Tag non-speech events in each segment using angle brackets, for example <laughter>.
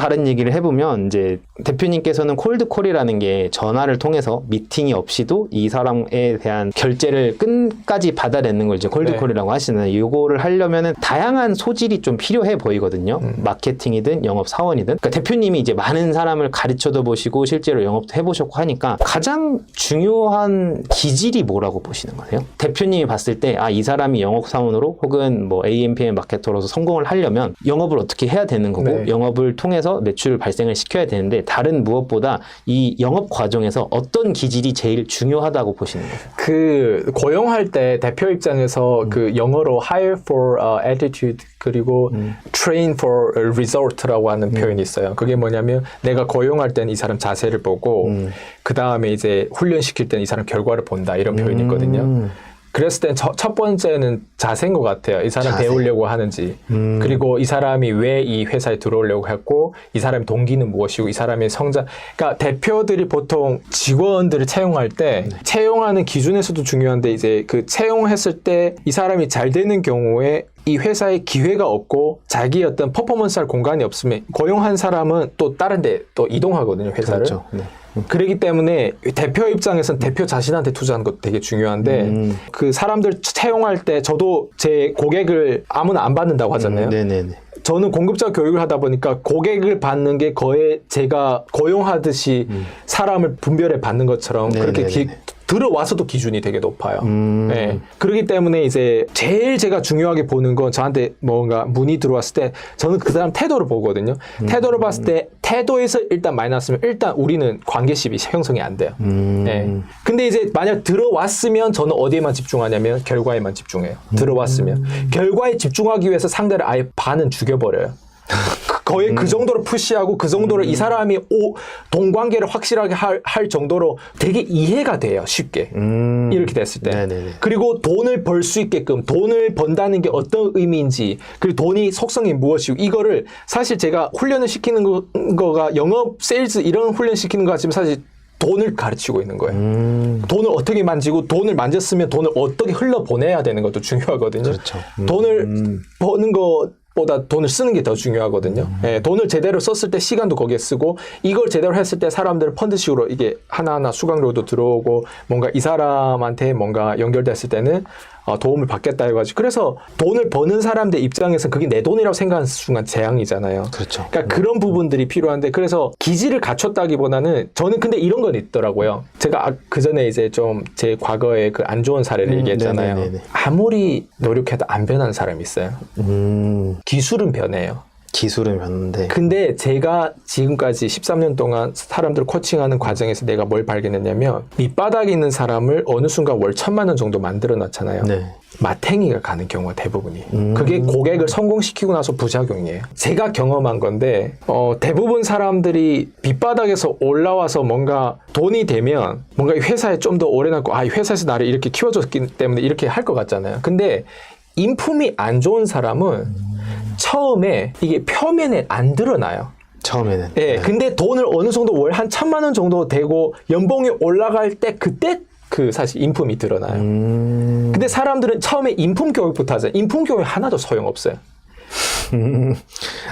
다른 얘기를 해보면 이제 대표님께서는 콜드콜이라는 게 전화를 통해서 미팅이 없이도 이 사람에 대한 결제를 끝까지 받아내는 걸 이제 콜드콜이라고 하시는 요거를 하려면은 다양한 소질이 좀 필요해 보이거든요. 마케팅이든 영업 사원이든. 그러니까 대표님이 이제 많은 사람을 가르쳐도 보시고 실제로 영업도 해보셨고 하니까 가장 중요한 기질이 뭐라고 보시는 거예요? 대표님이 봤을 때 아 이 사람이 영업 사원으로 혹은 뭐 AMPM 마케터로서 성공을 하려면 영업을 어떻게 해야 되는 거고 네. 영업을 통해서 매출을 발생을 시켜야 되는데 다른 무엇보다 이 영업 과정에서 어떤 기질이 제일 중요하다고 보시는 거예요? 그 고용할 때 대표 입장에서 그 영어로 hire for uh, attitude 그리고 train for result라고 하는 표현이 있어요. 그게 뭐냐면 내가 고용할 때는 이 사람 자세를 보고 그 다음에 이제 훈련시킬 때는 이 사람 결과를 본다 이런 표현이 있거든요. 그랬을 땐 첫 번째는 자세인 것 같아요. 이 사람 자세. 배우려고 하는지, 그리고 이 사람이 왜 이 회사에 들어오려고 했고, 이 사람의 동기는 무엇이고, 이 사람의 성장. 그러니까 대표들이 보통 직원들을 채용할 때 채용하는 기준에서도 중요한데 이제 그 채용했을 때 이 사람이 잘 되는 경우에 이 회사에 기회가 없고 자기 어떤 퍼포먼스 할 공간이 없으면 고용한 사람은 또 다른 데 또 이동하거든요, 회사를. 그렇죠. 네. 그렇기 때문에 대표 입장에서는 대표 자신한테 투자하는 것도 되게 중요한데 음. 그 사람들 채용할 때 저도 제 고객을 아무나 안 받는다고 하잖아요. 음, 네네네. 저는 공급자 교육을 하다 보니까 고객을 받는 게 거의 제가 고용하듯이 사람을 분별해 받는 것처럼 그렇게 기- 음. 들어와서도 기준이 되게 높아요. 음. 네. 그렇기 때문에 이제 제일 제가 중요하게 보는 건 저한테 뭔가 문의 들어왔을 때 저는 그 사람 태도를 보거든요. 음. 태도를 봤을 때 태도에서 일단 마이너스면 일단 우리는 관계십이 형성이 안 돼요. 음. 네. 근데 이제 만약 들어왔으면 저는 어디에만 집중하냐면 결과에만 집중해요. 들어왔으면 결과에 집중하기 위해서 상대를 아예 반은 죽여버려요. <laughs> 그- 거의 그 정도로 푸시하고 그 정도로 이 사람이 오, 동관계를 확실하게 할, 할 정도로 되게 이해가 돼요. 쉽게. 음. 이렇게 됐을 때. 네네네. 그리고 돈을 벌 수 있게끔 돈을 번다는 게 어떤 의미인지 그리고 돈이 속성이 무엇이고 이거를 사실 제가 훈련을 시키는 거, 거가 영업, 세일즈 이런 훈련 시키는 거 같지만 사실 돈을 가르치고 있는 거예요. 음. 돈을 어떻게 만지고 돈을 만졌으면 돈을 어떻게 흘러 보내야 되는 것도 중요하거든요. 그렇죠. 음. 돈을 버는 것 보다 돈을 쓰는 게 더 중요하거든요. 음. 예, 돈을 제대로 썼을 때 시간도 거기에 쓰고 이걸 제대로 했을 때 사람들은 펀드식으로 이게 하나하나 수강료도 들어오고 뭔가 이 사람한테 뭔가 연결됐을 때는 어, 도움을 받겠다 해가지고 그래서 돈을 버는 사람들 입장에서는 그게 내 돈이라고 생각하는 순간 재앙이잖아요. 그렇죠. 그러니까 그런 부분들이 필요한데 그래서 기질을 갖췄다기보다는 저는 근데 이런 건 있더라고요. 제가 그 전에 이제 좀 제 과거의 그 안 좋은 사례를 음, 얘기했잖아요. 네네네네. 아무리 노력해도 안 변하는 사람이 있어요. 음. 기술은 변해요. 기술은 변는데. 근데 제가 지금까지 13년 동안 사람들 코칭하는 과정에서 내가 뭘 발견했냐면 밑바닥에 있는 사람을 어느 순간 월 천만 원 정도 만들어 놨잖아요. 네. 마탱이가 가는 경우가 대부분이. 음. 그게 고객을 성공시키고 나서 부작용이에요. 제가 경험한 건데 어, 대부분 사람들이 밑바닥에서 올라와서 뭔가 돈이 되면 뭔가 이 회사에 좀 더 오래 남고 아, 이 회사에서 나를 이렇게 키워줬기 때문에 이렇게 할 것 같잖아요. 근데 인품이 안 좋은 사람은 처음에 이게 표면에 안 드러나요. 처음에는. 예, 네. 근데 돈을 어느 정도 월 한 천만 원 정도 되고 연봉이 올라갈 때 그때 그 사실 인품이 드러나요. 음. 근데 사람들은 처음에 인품 교육부터 하잖아요. 인품 교육 하나도 소용없어요.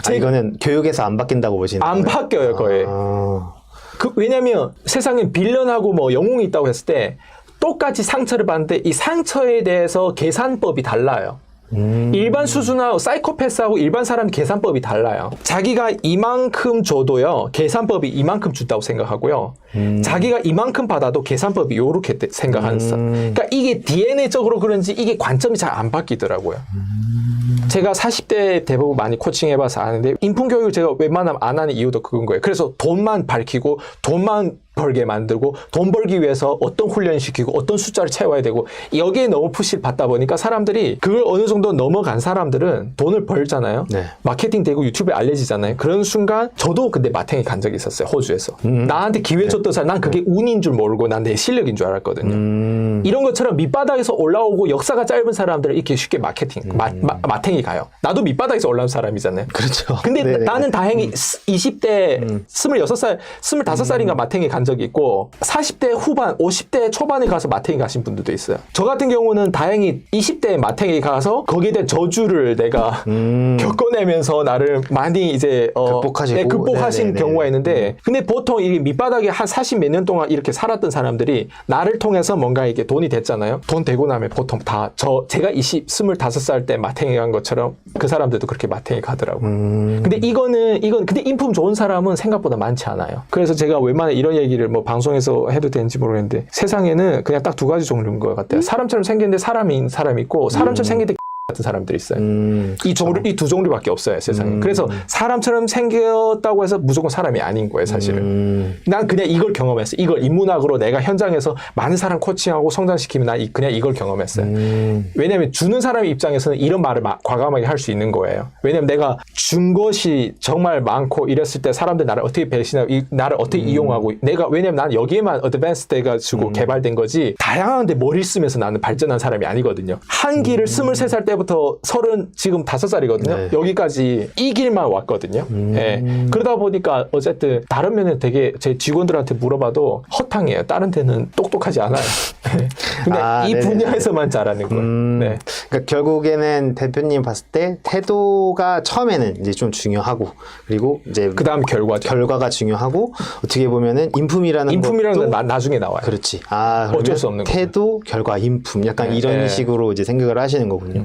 아, 이거는 교육에서 안 바뀐다고 보시는 안 거예요? 바뀌어요, 거의. 아. 그, 왜냐면 세상에 빌런하고 뭐 영웅이 있다고 했을 때 똑같이 상처를 받는데 이 상처에 대해서 계산법이 달라요. 음. 일반 수준하고 사이코패스하고 일반 사람 계산법이 달라요. 자기가 이만큼 줘도요, 계산법이 이만큼 준다고 생각하고요. 음. 자기가 이만큼 받아도 계산법이 요렇게 때- 생각하는 사람. 그러니까 이게 DNA적으로 그런지 이게 관점이 잘 안 바뀌더라고요. 제가 40대 대부분 많이 코칭해봐서 아는데 인품 교육을 제가 웬만하면 안 하는 이유도 그건 거예요. 그래서 돈만 밝히고 돈만 벌게 만들고 돈 벌기 위해서 어떤 훈련 시키고 어떤 숫자를 채워야 되고 여기에 너무 푸시를 받다 보니까 사람들이 그걸 어느 정도 넘어간 사람들은 돈을 벌잖아요. 네. 마케팅 되고 유튜브에 알려지잖아요. 그런 순간 저도 근데 마탱이 간 적이 있었어요. 호주에서. 나한테 기회 줬던 사람 난 그게 운인 줄 모르고 난 내 실력인 줄 알았거든요. 음. 이런 것처럼 밑바닥에서 올라오고 역사가 짧은 사람들은 이렇게 쉽게 마케팅, 마, 마, 마탱이 마탱이 가요. 나도 밑바닥에서 올라온 사람이잖아요. 그렇죠. 근데 네네. 나는 다행히 20대, 음. 26살, 25살인가 마탱이 간 적이 있고, 40대 후반, 50대 초반에 가서 마탱이 가신 분들도 있어요. 저 같은 경우는 다행히 20대 마탱이 가서 거기에 대한 저주를 내가 음. 겪어내면서 나를 많이 이제 어, 극복하시고. 네, 극복하신 네네네. 경우가 있는데 근데 보통 이 밑바닥에 한 40 몇 년 동안 이렇게 살았던 사람들이 나를 통해서 뭔가 이게 돈이 됐잖아요. 돈 되고 나면 보통 다 저 제가 20 25살 때 마탱이 간 것처럼 그 사람들도 그렇게 마탱이 가더라고. 요 음. 근데 이거는 이건 근데 인품 좋은 사람은 생각보다 많지 않아요. 그래서 제가 웬만해 이런 얘기 를 뭐 방송에서 해도 되는지 모르겠는데 세상에는 그냥 딱 두 가지 종류인 것 같아요. 사람처럼 생겼는데 사람인 사람이 있고 사람처럼 생겼는데 같은 사람들이 있어요. 음. 이 종류 이 두 종류밖에 없어요 세상에. 음. 그래서 사람처럼 생겼다고 해서 무조건 사람이 아닌 거예요 사실은. 음. 난 그냥 이걸 경험했어. 이걸 인문학으로 내가 현장에서 많은 사람 코칭하고 성장시키면 난 이- 그냥 이걸 경험했어요. 음. 왜냐하면 주는 사람 입장에서는 이런 말을 막 과감하게 할 수 있는 거예요. 왜냐하면 내가 준 것이 정말 많고 이랬을 때 사람들 나를 어떻게 배신하고 이- 나를 어떻게 이용하고 내가 왜냐하면 나는 여기에만 어드밴스 돼가지고 개발된 거지 다양한데 머리를 쓰면서 나는 발전한 사람이 아니거든요. 한 길을 23살 때 부터 서른 지금 다섯 살이거든요. 네. 여기까지 이 길만 왔거든요. 예. 그러다 보니까 어쨌든 다른 면은 되게 제 직원들한테 물어봐도 허탕이에요. 다른 데는 똑똑하지 않아요. 근데 아, 이 네네. 분야에서만 잘하는 거예요. 음. 네. 그러니까 결국에는 대표님 봤을 때 태도가 처음에는 이제 좀 중요하고 그리고 이제 그 다음 결과죠. 결과가 중요하고 어떻게 보면은 인품이라는 인품이라는 나, 나중에 나와요. 그렇지. 아, 어쩔 수 없는. 태도, 결과, 인품. 약간 네, 이런 네. 식으로 이제 생각을 하시는 거군요.